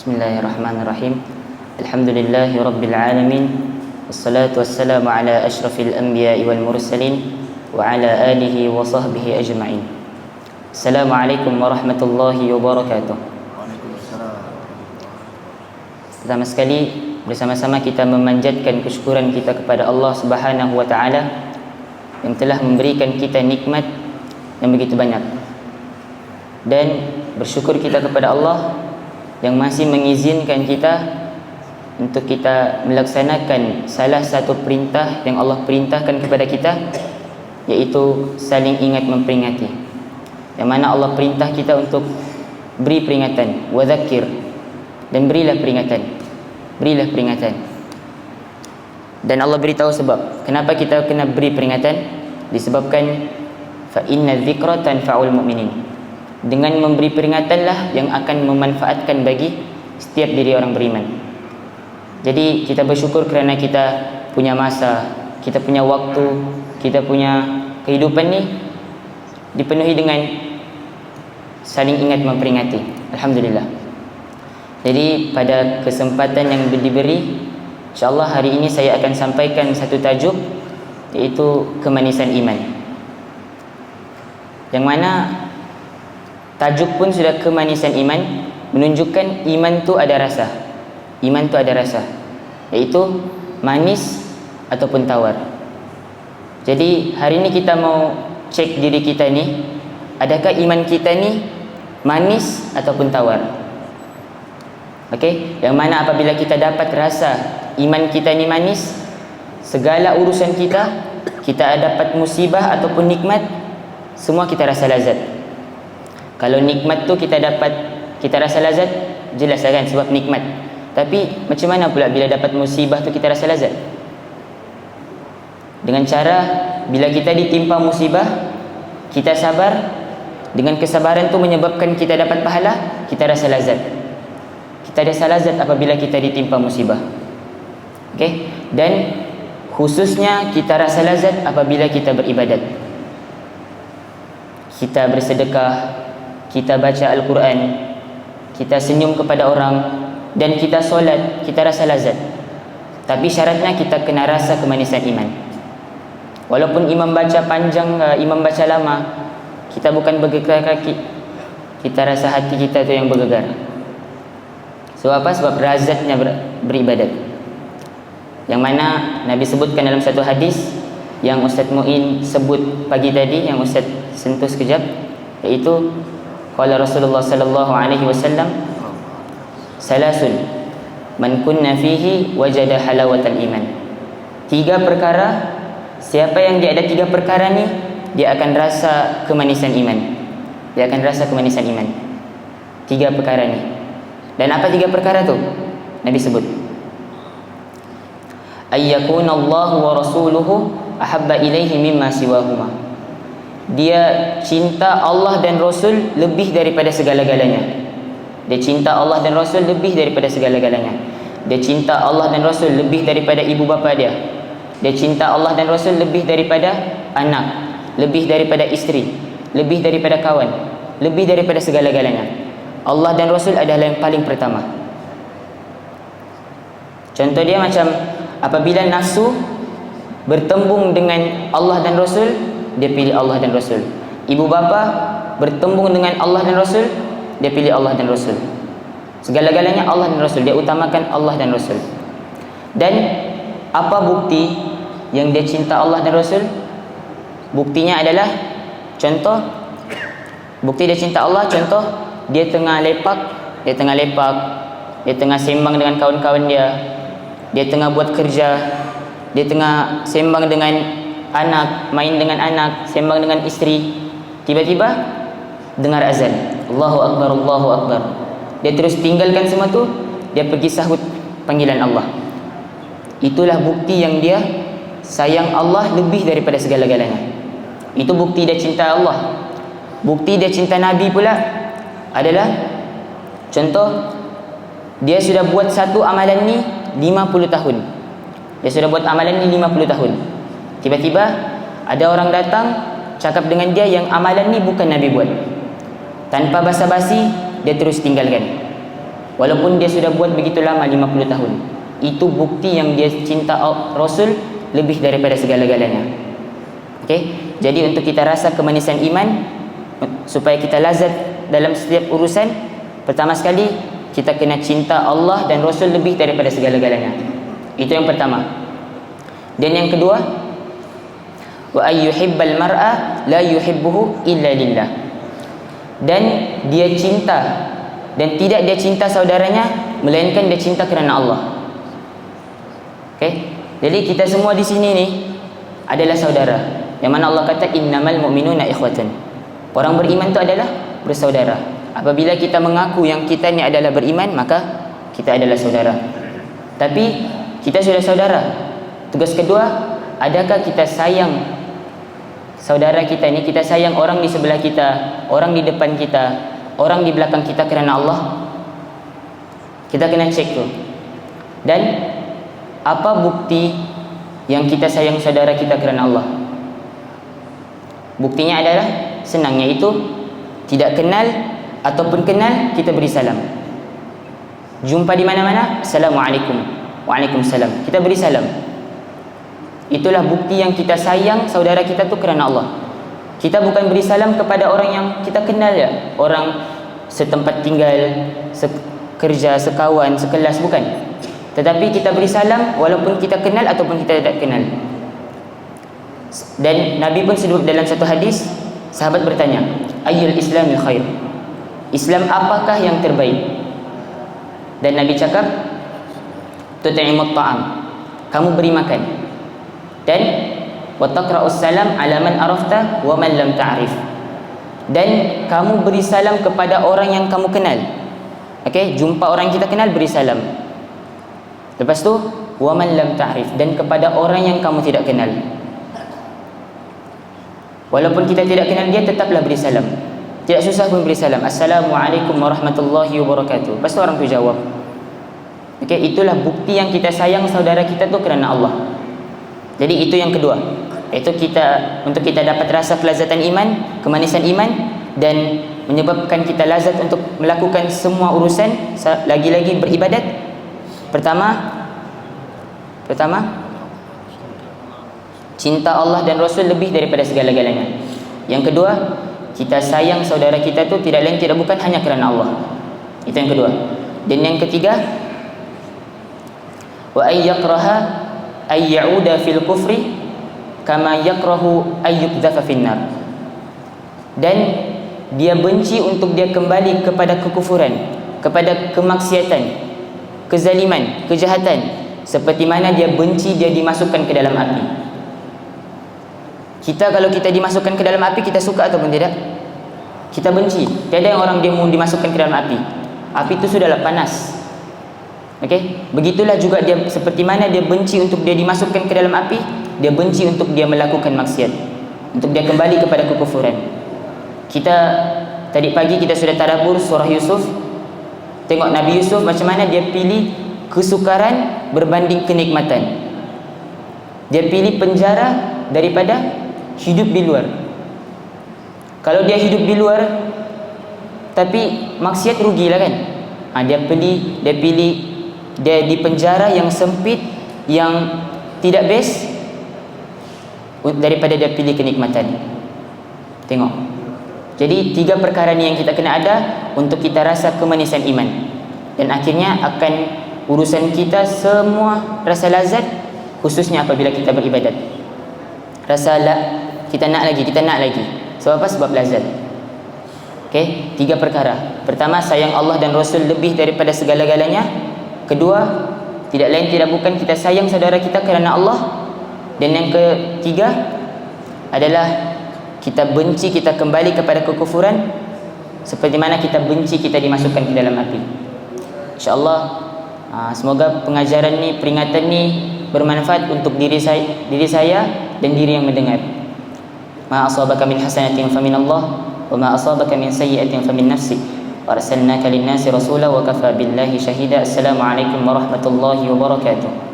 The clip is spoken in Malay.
بسم الله الرحمن الرحيم الحمد لله رب العالمين والصلاة والسلام على أشرف الأنبياء والمرسلين وعلى آله وصحبه أجمعين السلام عليكم ورحمة الله وبركاته. Pertama sekali bersama-sama kita memanjatkan kesyukuran kita kepada Allah Subhanahu wa taala yang telah memberikan kita nikmat yang begitu banyak. Dan bersyukur kita kepada Allah yang masih mengizinkan kita untuk kita melaksanakan salah satu perintah yang Allah perintahkan kepada kita iaitu saling ingat memperingati. Yang mana Allah perintah kita untuk beri peringatan, wadzakir dan berilah peringatan. Berilah peringatan. Dan Allah beritahu sebab kenapa kita kena beri peringatan disebabkan fa inna dzikra tanfa'ul mu'minin. Dengan memberi peringatanlah yang akan memanfaatkan bagi setiap diri orang beriman. Jadi kita bersyukur kerana kita punya masa, kita punya waktu, kita punya kehidupan ni dipenuhi dengan saling ingat memperingati. Alhamdulillah. Jadi pada kesempatan yang diberi, insyaallah hari ini saya akan sampaikan satu tajuk iaitu kemanisan iman. Yang mana tajuk pun sudah kemanisan iman menunjukkan iman tu ada rasa. Iman tu ada rasa. Iaitu manis ataupun tawar. Jadi hari ini kita mau cek diri kita ni adakah iman kita ni manis ataupun tawar. Okey, yang mana apabila kita dapat rasa iman kita ni manis, segala urusan kita, kita dapat musibah ataupun nikmat, semua kita rasa lazat. Kalau nikmat tu kita dapat kita rasa lazat, jelas lah kan sebab nikmat. Tapi macam mana pula bila dapat musibah tu kita rasa lazat? Dengan cara bila kita ditimpa musibah, kita sabar, dengan kesabaran tu menyebabkan kita dapat pahala, kita rasa lazat. Kita rasa lazat apabila kita ditimpa musibah. Okey? Dan khususnya kita rasa lazat apabila kita beribadat. Kita bersedekah, kita baca Al-Quran, kita senyum kepada orang dan kita solat, kita rasa lazat. Tapi syaratnya kita kena rasa kemanisan iman. Walaupun imam baca panjang, uh, imam baca lama, kita bukan bergegar kaki. Kita rasa hati kita tu yang bergegar. Sebab apa? Sebab razatnya ber, beribadat. Yang mana Nabi sebutkan dalam satu hadis yang Ustaz Muin sebut pagi tadi yang Ustaz sentuh sekejap iaitu qala Rasulullah sallallahu alaihi wasallam salasun man kunna fihi wajada halawatal iman. Tiga perkara siapa yang dia ada tiga perkara ni dia akan rasa kemanisan iman. Dia akan rasa kemanisan iman. Tiga perkara ni. Dan apa tiga perkara tu? Nabi sebut. Ayyakuna Allah wa rasuluhu ahabba ilaihi mimma siwahuma. Dia cinta Allah dan Rasul lebih daripada segala-galanya. Dia cinta Allah dan Rasul lebih daripada segala-galanya. Dia cinta Allah dan Rasul lebih daripada ibu bapa dia. Dia cinta Allah dan Rasul lebih daripada anak, lebih daripada isteri, lebih daripada kawan, lebih daripada segala-galanya. Allah dan Rasul adalah yang paling pertama. Contoh dia macam apabila nafsu bertembung dengan Allah dan Rasul, dia pilih Allah dan Rasul. Ibu bapa bertembung dengan Allah dan Rasul, dia pilih Allah dan Rasul. Segala-galanya Allah dan Rasul, dia utamakan Allah dan Rasul. Dan apa bukti yang dia cinta Allah dan Rasul? Buktinya adalah contoh bukti dia cinta Allah contoh dia tengah lepak, dia tengah lepak, dia tengah sembang dengan kawan-kawan dia. Dia tengah buat kerja, dia tengah sembang dengan anak, main dengan anak, sembang dengan isteri. Tiba-tiba dengar azan. Allahu akbar, Allahu akbar. Dia terus tinggalkan semua tu, dia pergi sahut panggilan Allah. Itulah bukti yang dia sayang Allah lebih daripada segala-galanya. Itu bukti dia cinta Allah. Bukti dia cinta Nabi pula adalah contoh dia sudah buat satu amalan ni 50 tahun. Dia sudah buat amalan ni 50 tahun. Tiba-tiba ada orang datang cakap dengan dia yang amalan ni bukan Nabi buat. Tanpa basa-basi dia terus tinggalkan. walaupun dia sudah buat begitu lama 50 tahun itu bukti yang dia cinta Rasul lebih daripada segala-galanya okey jadi untuk kita rasa kemanisan iman supaya kita lazat dalam setiap urusan pertama sekali kita kena cinta Allah dan Rasul lebih daripada segala-galanya itu yang pertama dan yang kedua wa ayyuhibbal mar'a la yuhibbuhu illa lillah. Dan dia cinta. Dan tidak dia cinta saudaranya melainkan dia cinta kerana Allah. Okey? Jadi kita semua di sini ni adalah saudara. Yang mana Allah kata innamal mu'minuna ikhwatan orang beriman itu adalah bersaudara. Apabila kita mengaku yang kita ni adalah beriman maka kita adalah saudara. Tapi kita sudah saudara. Tugas kedua adakah kita sayang saudara kita ni kita sayang orang di sebelah kita orang di depan kita orang di belakang kita kerana Allah. Kita kena cek tu. Dan apa bukti yang kita sayang saudara kita kerana Allah? Buktinya adalah senangnya itu tidak kenal ataupun kenal kita beri salam. Jumpa di mana-mana. Assalamualaikum. Waalaikumsalam. Kita beri salam Itulah bukti yang kita sayang saudara kita tu kerana Allah. Kita bukan beri salam kepada orang yang kita kenal ya, orang setempat tinggal, sekerja, sekawan, sekelas bukan. Tetapi kita beri salam walaupun kita kenal ataupun kita tidak kenal. Dan Nabi pun sebut dalam satu hadis, sahabat bertanya, "Ayyul Islamil khair?" Islam apakah yang terbaik? Dan Nabi cakap, "Tut'imut ta'am." Kamu beri makan dan wa taqra'us salam ala man arafta wa man lam ta'rif. Dan kamu beri salam kepada orang yang kamu kenal. Okey jumpa orang yang kita kenal beri salam. Lepas tu wa man lam ta'rif. Dan kepada orang yang kamu tidak kenal. Walaupun kita tidak kenal dia tetaplah beri salam. Tidak susah pun beri salam. Assalamualaikum warahmatullahi wabarakatuh. Lepas tu orang tu jawab. Okey itulah bukti yang kita sayang saudara kita tu kerana Allah jadi itu yang kedua. Itu kita untuk kita dapat rasa kelazatan iman, kemanisan iman dan menyebabkan kita lazat untuk melakukan semua urusan lagi-lagi beribadat. Pertama pertama cinta Allah dan Rasul lebih daripada segala-galanya. Yang kedua, kita sayang saudara kita tu tidak lain tidak bukan hanya kerana Allah. Itu yang kedua. Dan yang ketiga, wa ayyakraha ay ya'uda fil kufri kama yakrahu ay yukdhafa finnar. Dan dia benci untuk dia kembali kepada kekufuran kepada kemaksiatan kezaliman kejahatan seperti mana dia benci dia dimasukkan ke dalam api. Kita kalau kita dimasukkan ke dalam api kita suka ataupun tidak? Kita benci. Tiada yang orang dia mau dimasukkan ke dalam api. Api itu sudahlah panas Okey, begitulah juga dia seperti mana dia benci untuk dia dimasukkan ke dalam api, dia benci untuk dia melakukan maksiat. Untuk dia kembali kepada kekufuran. Kita tadi pagi kita sudah tadabbur surah Yusuf. Tengok Nabi Yusuf macam mana dia pilih kesukaran berbanding kenikmatan. Dia pilih penjara daripada hidup di luar. Kalau dia hidup di luar tapi maksiat rugilah kan? Ha, dia pilih dia pilih dia di penjara yang sempit yang tidak best daripada dia pilih kenikmatan. Tengok. Jadi tiga perkara ni yang kita kena ada untuk kita rasa kemanisan iman. Dan akhirnya akan urusan kita semua rasa lazat khususnya apabila kita beribadat. Rasa la, kita nak lagi kita nak lagi. Sebab apa? Sebab lazat. Okey? Tiga perkara. Pertama sayang Allah dan Rasul lebih daripada segala-galanya Kedua, tidak lain tidak bukan kita sayang saudara kita kerana Allah. Dan yang ketiga adalah kita benci kita kembali kepada kekufuran seperti mana kita benci kita dimasukkan ke dalam api. Insya-Allah ah, semoga pengajaran ni peringatan ni bermanfaat untuk diri saya diri saya dan diri yang mendengar. Ma asabaka min hasanatin fa min Allah wa ma asabaka min sayyi'atin fa min nafsik. وأرسلناك للناس رسولا وكفى بالله شهيدا. السلام عليكم ورحمة الله وبركاته.